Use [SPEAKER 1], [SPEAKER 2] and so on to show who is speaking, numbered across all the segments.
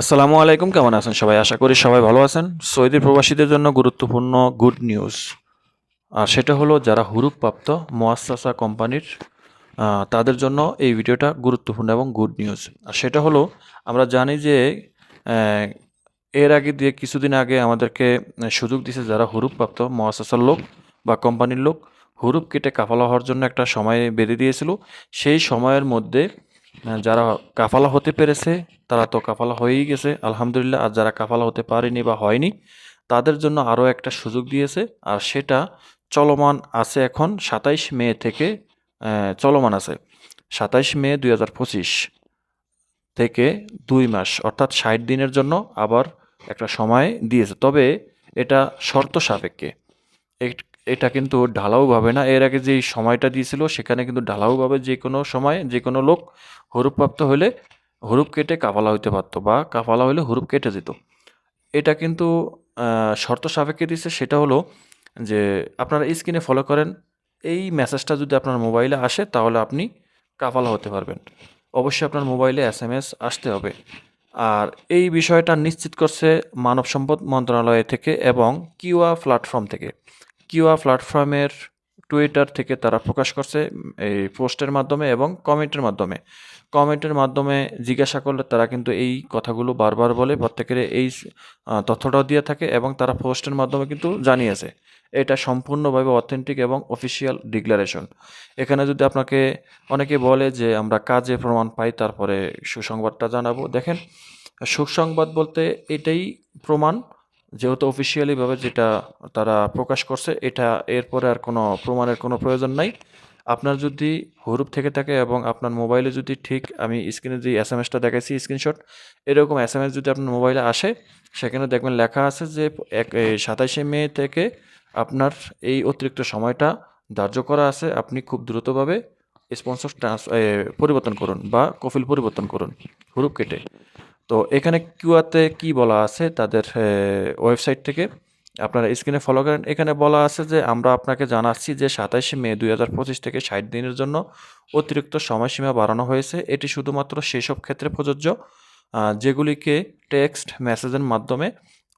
[SPEAKER 1] আসসালামু আলাইকুম, কেমন আছেন সবাই? আশা করি সবাই ভালো আছেন। সৌদি প্রবাসীদের জন্য গুরুত্বপূর্ণ গুড নিউজ আর সেটা হলো, যারা হুরুপপ্রাপ্ত মোয়াসাসা কোম্পানির তাদের জন্য এই ভিডিওটা গুরুত্বপূর্ণ এবং গুড নিউজ আর সেটা হলো, আমরা জানি যে এর আগে দিয়ে কিছুদিন আগে আমাদেরকে সুযোগ দিয়েছে যারা হুরুপপ্রাপ্ত মোয়াসাসার লোক বা কোম্পানির লোক, হুরুপ কেটে কাফালা হওয়ার জন্য একটা সময় বেঁধে দিয়েছিল। সেই সময়ের মধ্যে যারা কাফালা হতে পেরেছে, তারা তো কাফালা হয়েই গেছে, আলহামদুলিল্লাহ। আর যারা কাফালা হতে পারেনি বা হয়নি, তাদের জন্য আরও একটা সুযোগ দিয়েছে। আর সেটা চলমান আছে এখন সাতাইশ মে থেকে চলমান আছে। সাতাইশ মে দুই হাজার পঁচিশ থেকে দুই মাস, অর্থাৎ ষাট দিনের জন্য আবার একটা সময় দিয়েছে। তবে এটা শর্ত সাপেক্ষে। এট- কিন্তু ঢালাওভাবে না। এর আগে যে সময়টা দিয়েছিল, সেখানে কিন্তু ঢালাওভাবে যে কোনো সময় যে কোনো লোক হরুপপ্রাপ্ত হলে হরুপ কেটে কাফালা হইতে পারতো বা কাফালা হলে হরুপ কেটে যেত এটা কিন্তু শর্ত সাপেক্ষে দিচ্ছে সেটা হলো যে আপনারা স্ক্রিনে ফলো করেন, এই মেসেজটা যদি আপনার মোবাইলে আসে, তাহলে আপনি কাফালা হতে পারবেন। অবশ্যই আপনার মোবাইলে এস এম এস আসতে হবে। আর এই বিষয়টা নিশ্চিত করছে মানব সম্পদ মন্ত্রণালয় থেকে এবং কিউয়া প্ল্যাটফর্ম থেকে। কিউয়া প্ল্যাটফর্মের টুইটার থেকে তারা প্রকাশ করছে, এই পোস্টের মাধ্যমে এবং কমেন্টের মাধ্যমে। কমেন্টের মাধ্যমে জিজ্ঞাসা করলে তারা কিন্তু এই কথাগুলো বারবার বলে প্রত্যেকের এই তথ্যটাও দিয়ে থাকে এবং তারা পোস্টের মাধ্যমে কিন্তু জানিয়েছে। এটা সম্পূর্ণভাবে অথেন্টিক এবং অফিসিয়াল ডিক্লারেশন এখানে যদি আপনাকে অনেকে বলে যে আমরা কাজে প্রমাণ পাই, তারপরে সুসংবাদটা জানাব। দেখেন, সুসংবাদ বলতে এটাই প্রমাণ যেহেতু অফিসিয়ালিভাবে যেটা তারা প্রকাশ করছে, এটা এরপরে আর কোনো প্রমাণের কোনো প্রয়োজন নাই। আপনার যদি হরুপ থেকে থাকে এবং আপনার মোবাইলে যদি ঠিক, আমি স্ক্রিনে যে এস এম এসটা দেখাইছি স্ক্রিনশট এরকম এস এম এস যদি আপনার মোবাইলে আসে, সেখানে দেখবেন লেখা আছে যে এক সাতাশে মে থেকে আপনার এই অতিরিক্ত সময়টা ধার্য করা আছে। আপনি খুব দ্রুতভাবে স্পন্সর ট্রান্স পরিবর্তন করুন বা কফিল পরিবর্তন করুন হুরুপ কেটে। তো এখানে কিউআতে কি বলা আছে? তাদের ওয়েবসাইট থেকে। আপনারা স্ক্রিনে ফলো করেন। এখানে বলা আছে যে, আমরা আপনাকে জানাচ্ছি যে, সাতাশে মে দুই হাজার পঁচিশ থেকে ষাট দিনের জন্য অতিরিক্ত সময়সীমা বাড়ানো হয়েছে। এটি শুধুমাত্র সেসব ক্ষেত্রে প্রযোজ্য যেগুলিকে টেক্সট মেসেজের মাধ্যমে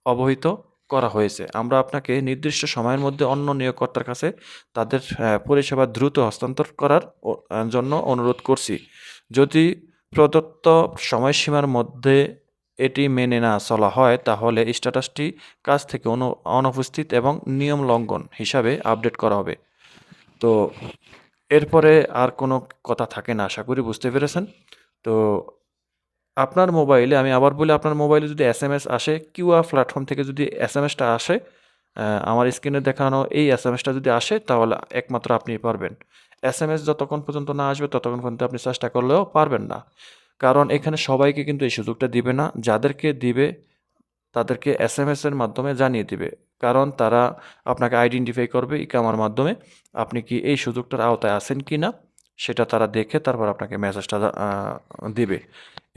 [SPEAKER 1] অবহিত করা হয়েছে। আমরা আপনাকে নির্দিষ্ট সময়ের মধ্যে অন্য নিয়োগকর্তার কাছে তাদের পরিষেবা দ্রুত হস্তান্তর করার জন্য অনুরোধ করছি। যদি প্রদত্ত সময়সীমার মধ্যে এটি মেনে না চলা হয়, তাহলে স্ট্যাটাসটি কাজ থেকে অনু, অনুপস্থিত এবং নিয়ম লঙ্ঘন হিসাবে আপডেট করা হবে। তো এরপরে আর কোনো কথা থাকে না, আশা করি বুঝতে পেরেছেন। তো আপনার মোবাইলে, আমি আবার বলি, আপনার মোবাইলে যদি এস এম এস আসে কিউআর প্ল্যাটফর্ম থেকে যদি এস এম এসটা আসে আমার স্ক্রিনে দেখানো এই এস এম এসটা যদি আসে, তাহলে একমাত্র আপনি পারবেন। এস এম এস যতক্ষণ পর্যন্ত না আসবে, ততক্ষণ পর্যন্ত আপনি চেষ্টা করলেও পারবেন না। কারণ এখানে সবাইকে কিন্তু এই সুযোগটা দিবে না। যাদেরকে দিবে, তাদেরকে এস এম এস এর মাধ্যমে জানিয়ে দিবে। কারণ তারা আপনাকে আইডেন্টিফাই করবে ইকামার মাধ্যমে, আপনি কি এই সুযোগটার আওতায় আছেন কি না, সেটা তারা দেখে তারপর আপনাকে মেসেজটা দিবে।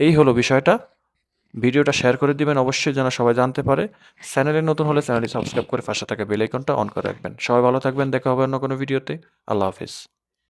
[SPEAKER 1] এই হলো বিষয়টা। ভিডিওটা শেয়ার করে দিবেন, অবশ্যই যেন সবাই জানতে পারে। চ্যানেলে নতুন হলে চ্যানেলটি সাবস্ক্রাইব করে পাশে থাকা বেল আইকনটা অন করে রাখবেন। সবাই ভালো থাকবেন, দেখা হবে অন্য কোনো ভিডিওতে আল্লাহ হাফিজ।